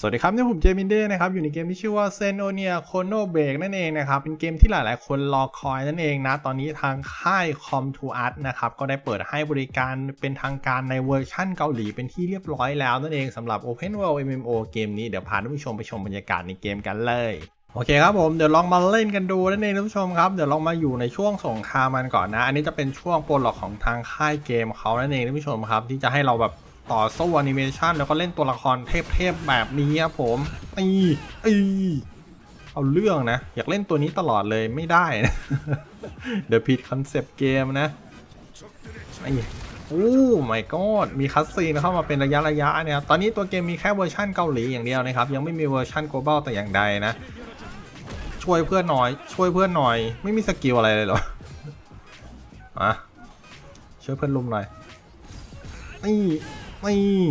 สวัสดีครับนี่ผมเจมินเด้นะครับอยู่ในเกมที่ชื่อว่าเซนโอเนียโคโนเบรกนั่นเองนะครับเป็นเกมที่หลาย ๆ คนรอคอยนั่นเองนะ ตอนนี้ทางค่าย Com to Art นะครับก็ได้เปิดให้บริการเป็นทางการในเวอร์ชั่นเกาหลีเป็นที่เรียบร้อยแล้วนั่นเองสำหรับ Open World MMO เกมนี้เดี๋ยวพาท่านผู้ชมไปชมบรรยากาศในเกมกันเลยโอเคครับผมเดี๋ยวลองมาเล่นกันดูนั่นเองท่านผู้ชมครับเดี๋ยวลองมาอยู่ในช่วงสงครามมันก่อนนะ อันนี้จะเป็นช่วงโปรล็อกของทางค่ายเกมเขานั่นเองท่านผู้ชมครับ ที่จะให้เราแบบ ต่อสู้แอนิเมชันแล้วก็เล่นตัวละครเทพๆแบบนี้ครับผมอีอีเอาเรื่องนะ อยากเล่นตัวนี้ตลอดเลยไม่ได้นะเดี๋ยวผิดคอนเซปต์เกมนะไอ้โอ้ my god มีคัสซีนเข้ามาเป็นระยะระยะเนี่ยครับตอนนี้ตัวเกมมีแค่เวอร์ชันเกาหลีอย่างเดียวนะครับ ยังไม่มีเวอร์ชัน global แต่อย่างใดนะ ช่วยเพื่อนหน่อย ช่วยเพื่อนหน่อย ไม่มีสกิลอะไรเลยเหรอมาช่วยเพื่อนลุมหน่อยนี่ นี่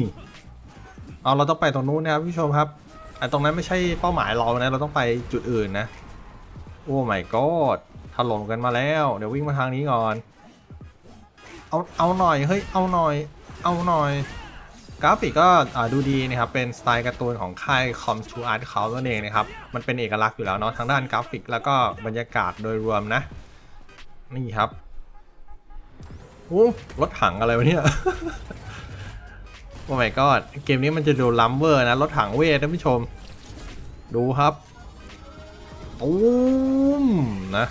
เอาเราต้องไปตรงนู้นนะครับผู้ชมครับไอตรงนั้นไม่ใช่เป้าหมายเรานะเราต้องไปจุดอื่นนะ โอ้ my god ถล่มกันมาแล้ว เดี๋ยววิ่งมาทางนี้ก่อนเอาเอาหน่อยเฮ้ยเอาหน่อย เอาหน่อย กราฟิกก็ดูดีนะครับเป็นสไตล์การ์ตูนของค่าย Com to Art เขานั่นเองนะครับมันเป็นเอกลักษณ์อยู่แล้วเนาะทางด้านกราฟิกแล้วก็บรรยากาศโดยรวมนะ นี่ครับโอ้รถถังอะไรวะเนี่ย โอ้ my god เกมนี้มันจะดูลัมเวอร์นะ รถถังเวทท่านผู้ชม ดูครับตูมนะ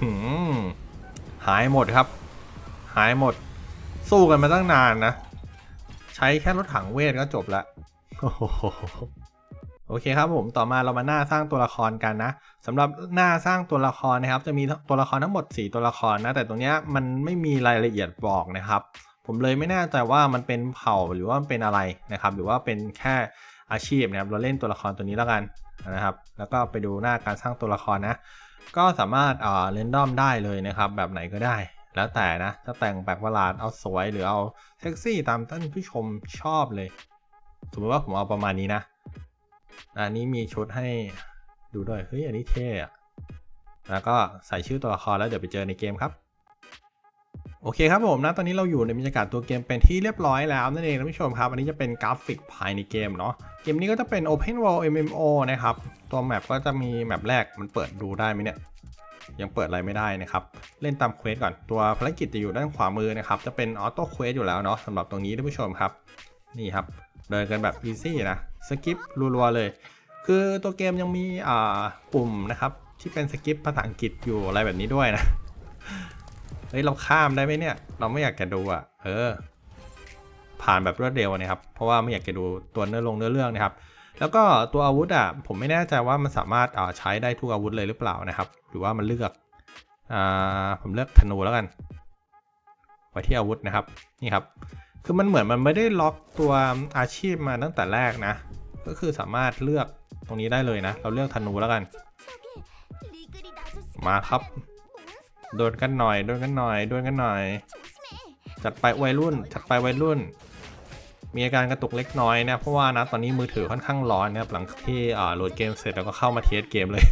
หือหายหมดครับ หายหมด สู้กันมาตั้งนานนะ ใช้แค่รถถังเวทก็จบละโอเคครับผมต่อมาเรามาหน้าสร้างตัวละครกันนะสำหรับหน้าสร้างตัวละครนะครับ จะมีตัวละครทั้งหมด 4 ตัวละครนะ แต่ตรงนี้มันไม่มีรายละเอียดบอกนะครับ ผมเลยไม่แน่ใจว่ามันเป็นเผ่าหรือว่าเป็นอะไรนะครับ หรือว่าเป็นแค่อาชีพนะครับ เราเล่นตัวละครตัวนี้แล้วกันนะครับ แล้วก็ไปดูหน้าการสร้างตัวละครนะ ก็สามารถเอ่อเรนดอมได้เลยนะครับ แบบไหนก็ได้ แล้วแต่นะถ้าแต่งแปลกประหลาดเอาสวยหรือเอาเซ็กซี่ตามท่านผู้ชมชอบเลย สมมติว่าผมเอาประมาณนี้นะ อันนี้มีชุดให้ดูด้วย เฮ้ย อันนี้เท่อะแล้วก็ใส่ชื่อตัวละครแล้วเดี๋ยวไปเจอในเกมครับ โอเคครับผมนะตอนนี้เราอยู่ในบรรยากาศตัวเกมเป็นที่เรียบร้อยแล้วนั่นเองท่านผู้ชมครับ อันนี้จะเป็นกราฟิกภายในเกมเนาะเกมนี้ก็จะเป็น Open World MMO นะครับ ตัวแมปก็จะมีแมปแรกมันเปิดดูได้ไหมเนี่ยยังเปิดอะไรไม่ได้นะครับ เล่นตามเควสก่อนตัวภารกิจจะอยู่ด้านขวามือนะครับ จะเป็นออโต้เควสอยู่แล้วเนาะสำหรับตรงนี้ท่านผู้ชมครับ นี่ครับ เดินกันแบบอีซี่นะสกิปรัวๆเลย คือตัวเกมยังมีอ่าปุ่มนะครับที่เป็นสกิปภาษาอังกฤษอยู่อะไรแบบนี้ด้วยนะ เฮ้ยเราข้ามได้ไหมเนี่ย เราไม่อยากจะดูอะ เออ ผ่านแบบรวดเร็วนะครับ เพราะว่าไม่อยากจะดูตัวเนื้อลงเนื้อเรื่องนะครับ แล้วก็ตัวอาวุธอะผมไม่แน่ใจว่ามันสามารถอ่าใช้ได้ทุกอาวุธเลยหรือเปล่านะครับ หรือว่ามันเลือกอ่าผมเลือกธนูแล้วกัน ไว้ที่อาวุธนะครับ นี่ครับ คือมันเหมือนมันไม่ได้ล็อกตัวอาชีพมาตั้งแต่แรกนะ ก็คือสามารถเลือกตรงนี้ได้เลยนะ เราเลือกธนูแล้วกัน มาครับ โดนกันหน่อย โดนกันหน่อย โดนกันหน่อย จัดไปวัยรุ่น จัดไปวัยรุ่น มีอาการกระตุกเล็กน้อยนะ เพราะว่านะตอนนี้มือถือค่อนข้างร้อนนะครับหลังที่โหลดเกมเสร็จแล้วก็เข้ามาเทสเกมเลย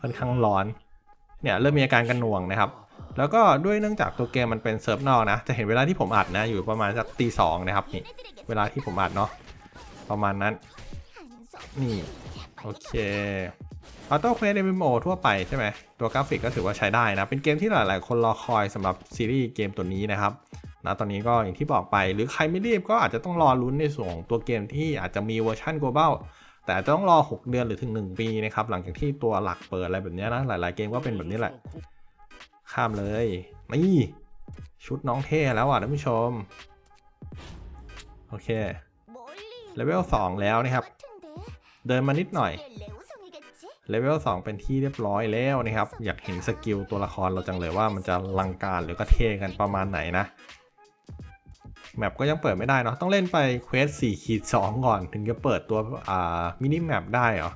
ค่อนข้างร้อน เนี่ยเริ่มมีอาการกันหน่วงนะครับ แล้วก็ด้วยเนื่องจากตัวเกมมันเป็นเซิร์ฟนอกนะ จะเห็นเวลาที่ผมอัดนะ อยู่ประมาณสักตีสองนะครับนี่ เวลาที่ผมอัดเนาะ ประมาณนั้น นี่ โอเค ออโต้เควส MMO ทั่วไปใช่ไหมตัวกราฟิกก็ถือว่าใช้ได้นะ เป็นเกมที่หลายๆ คนรอคอยสำหรับซีรีส์เกมตัวนี้นะครับนะตอนนี้ก็อย่างที่บอกไปหรือใครไม่รีบก็อาจจะต้องรอลุ้นในส่วนของตัวเกมที่อาจจะมีเวอร์ชัน global แต่อาจจะต้องรอ 6 เดือนหรือถึง 1 ปีนะครับ หลังจากที่ตัวหลักเปิดอะไรแบบนี้นะ หลาย ๆ เกมก็เป็นแบบนี้แหละ ข้ามเลย นี่ ชุดน้องเท่แล้วอะท่านผู้ชม โอเคเลเวล2แล้วนะครับ เดินมานิดหน่อย เลเวล2เป็นที่เรียบร้อยแล้วนะครับ อยากเห็นสกิลตัวละครเราจังเลยว่ามันจะลังการหรือก็เท่กันประมาณไหนนะ แมปก็ยังเปิดไม่ได้เนาะต้องเล่นไปเควส4ขีด2ก่อน ถึงจะเปิดตัวอ่ามินิแมปได้เหรอ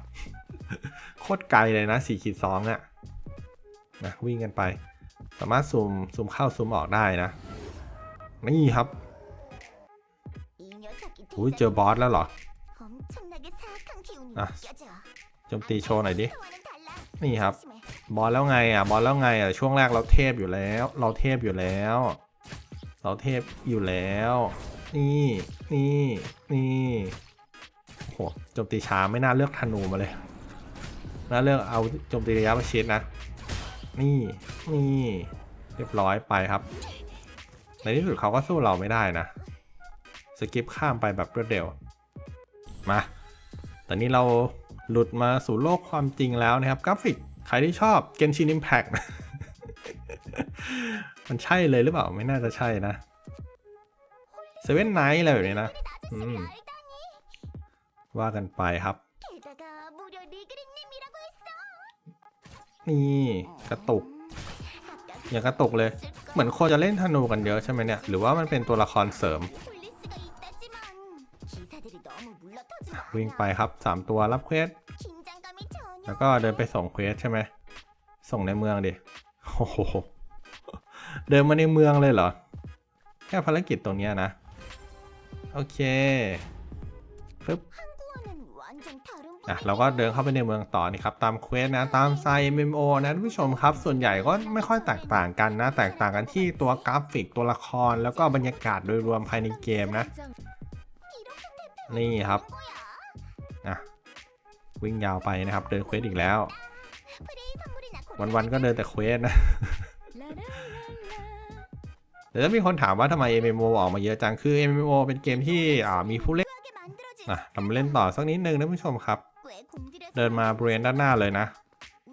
โคตรไกลเลยนะ4ขีด2อะนะวิ่งกันไป สามารถซูมซูมเข้าซูมออกได้นะ นี่ครับอุ้ยเจอบอสแล้วเหรออะอะโจมตีโชว์หน่อยดิ นี่นี่คครัรับบบอสแล้วไงอะ บอสแล้วไงอะ ช่วงแรกเราเทพอยู่แล้ว เราเทพอยู่แล้ว เราเทพอยู่แล้ว นี่ นี่ นี่โหโจมตีช้าไม่น่าเลือกธนูมาเลย น่าเลือกเอาโจมตีระยะประชิดนะ นี่ นี่ เรียบร้อยไปครับ ในที่สุดเขาก็สู้เราไม่ได้นะ สกิปข้ามไปแบบรวดเร็ว มาตอนนี้เรา หลุดมาสู่โลกความจริงแล้วนะครับ กราฟิกใครที่ชอบ Genshin Impact มันใช่เลยหรือเปล่า ไม่น่าจะใช่นะเซเว่นไนท์อะไรแบบนี้นะว่ากันไปครับ นี่กระตุก อย่างกระตุกเลย เหมือนคนจะเล่นธนูกันเยอะใช่ไหมเนี่ย หรือว่ามันเป็นตัวละครเสริม วิ่งไปครับ 3 ตัวรับเควส แล้วก็เดินไปส่งเควสใช่ไหม ส่งในเมืองดิ โอ้โห เดินมาในเมืองเลยเหรอ แค่ภารกิจตรงนี้นะ โอเคปึ๊บอะเราก็เดินเข้าไปในเมืองต่อนี่ครับ ตามเควสนะตามไซเมมโอนะท่านผู้ชมครับ ส่วนใหญ่ก็ไม่ค่อยแตกต่างกันนะ แตกต่างกันที่ตัวกราฟิกตัวละครแล้วก็บรรยากาศโดยรวมภายในเกมนะ นี่ครับ อะวิ่งยาวไปนะครับ เดินเควสอีกแล้ว วันๆก็เดินแต่เควสนะเดี๋ยวจะมีคนถามว่าทำไม MMO ออกมาเยอะจัง คือ MMO เป็นเกมที่มีผู้เล่นนะทำเล่นต่อสักนิดนึงนะผู้ชมครับ เดินมาบริเวณด้านหน้าเลยนะ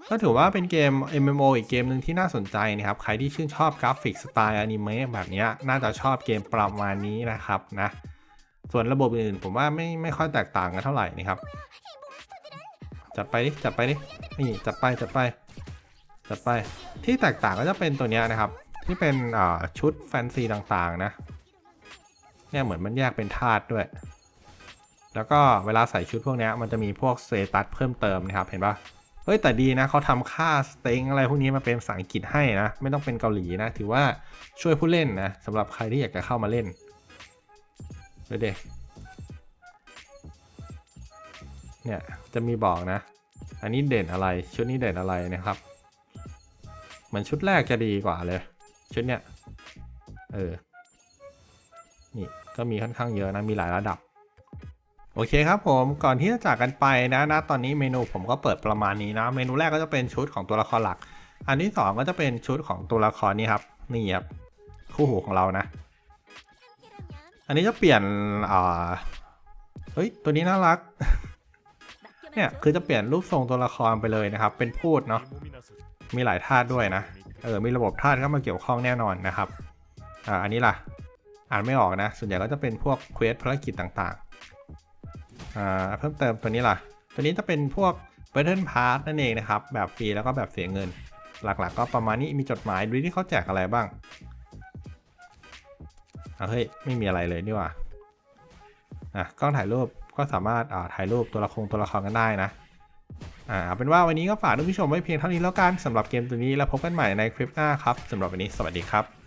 ก็ถือว่าเป็นเกม MMO อีกเกมหนึ่งที่น่าสนใจนะครับ ใครที่ชื่นชอบกราฟิกสไตล์อนิเมะแบบนี้น่าจะชอบเกมประมาณนี้นะครับนะ ส่วนระบบอื่นผมว่าไม่ไม่ค่อยแตกต่างกันเท่าไหร่นะครับ จัดไปดิจัดไปดินี่จัดไปจัดไปจัดไปที่แตกต่างก็จะเป็นตัวนี้นะครับ ที่เป็นชุดแฟนซีต่างๆนะเนี่ยเหมือนมันแยกเป็นธาตุด้วย แล้วก็เวลาใส่ชุดพวกนี้มันจะมีพวกเซตัสเพิ่มเติมนะครับเห็นปะเฮ้ยแต่ดีนะเขาทำค่าสเต็งอะไรพวกนี้มาเป็นภาษาอังกฤษให้นะ ไม่ต้องเป็นเกาหลีนะ ถือว่าช่วยผู้เล่นนะสำหรับใครที่อยากจะเข้ามาเล่น เด็กเนี่ยจะมีบอกนะ อันนี้เด่นอะไรชุดนี้เด่นอะไรนะครับ เหมือนชุดแรกจะดีกว่าเลย ชุดเนี้ยเออนี่ก็มีค่อนข้างเยอะนะมีหลายระดับ โอเคครับผมก่อนที่จะจากกันไปนะนะตอนนี้เมนูผมก็เปิดประมาณนี้นะ เมนูแรกก็จะเป็นชุดของตัวละครหลัก อันที่ 2 ก็จะเป็นชุดของตัวละครนี้ครับนี่ครับคู่หูของเรานะ อันนี้จะเปลี่ยนอ่าเฮ้ย ตัวนี้น่ารัก เนี่ย คือจะเปลี่ยนรูปทรงตัวละครไปเลยนะครับ เป็นพูดเนาะ มีหลายธาตุด้วยนะ เออ มีระบบธาตุเข้ามาเกี่ยวข้องแน่นอนนะครับ อ่า อันนี้ล่ะ อ่านไม่ออกนะ ส่วนใหญ่ก็จะเป็นพวกเควสภารกิจต่างๆ อ่า เพิ่มเติมตัวนี้ล่ะ ตัวนี้จะเป็นพวก Battle Pass นั่นเองนะครับ แบบฟรีแล้วก็แบบเสียเงิน หลักๆ ก็ประมาณนี้ มีจดหมายดูที่เขาแจกอะไรบ้าง อะเฮ้ยไม่มีอะไรเลยนี่ว่าอะกล้องถ่ายรูปก็สามารถอ่าถ่ายรูปตัวละครตัวละครกันได้นะอ่าเอาเป็นว่าวันนี้ก็ฝากท่านผู้ชมไว้เพียงเท่านี้แล้วกันสำหรับเกมตัวนี้แล้วพบกันใหม่ในคลิปหน้าครับสำหรับวันนี้สวัสดีครับ